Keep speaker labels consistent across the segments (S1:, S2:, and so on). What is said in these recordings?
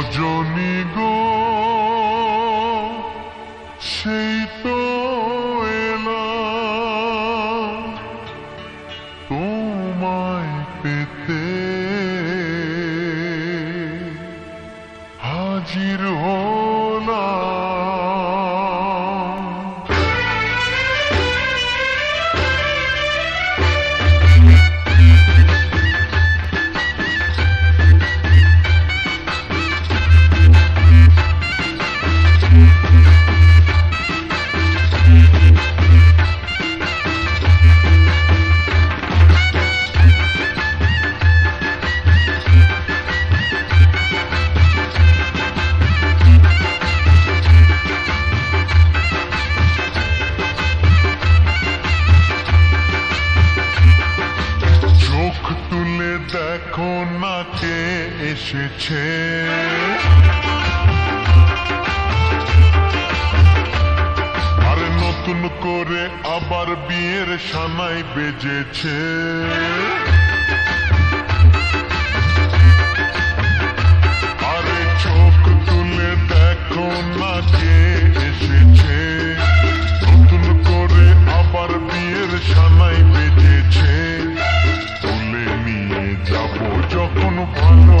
S1: রজনী গো সেই তো এসেছে। আর নতুন করে আবার বিয়ের সানাই বেজেছে। আরে চোখ তুলে না এসেছে। নতুন করে আবার বিয়ের তুলে নিয়ে যাব যখন ভালো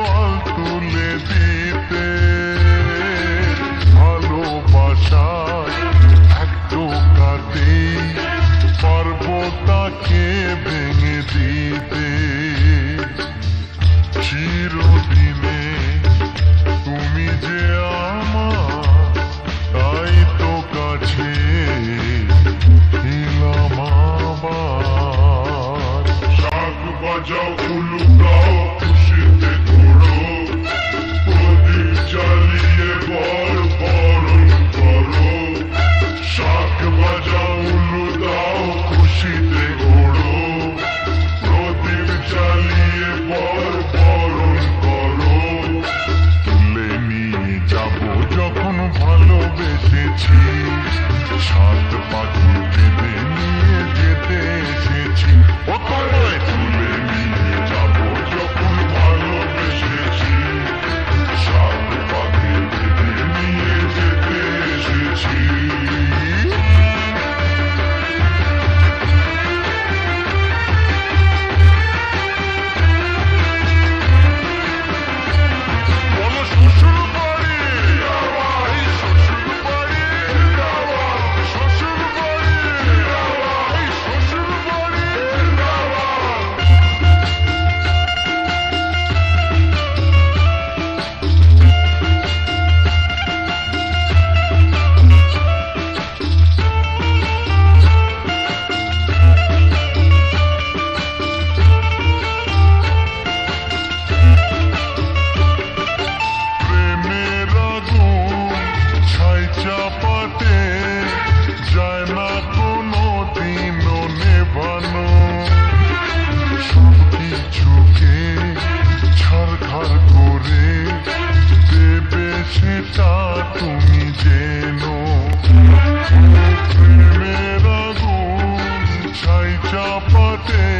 S1: জোয়াল তুলে দিতে। ভালোবাসায় এক টোকাতেই পারব তাকে ভেঙে দিতে। চিরদিনে তুমি যে আমার, তাই তো কাছে হিলাম আবার শাক Dr. Podcast. Chapatea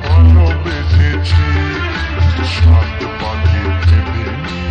S1: ভালোবেসেছি সাত পাখি বেঁধে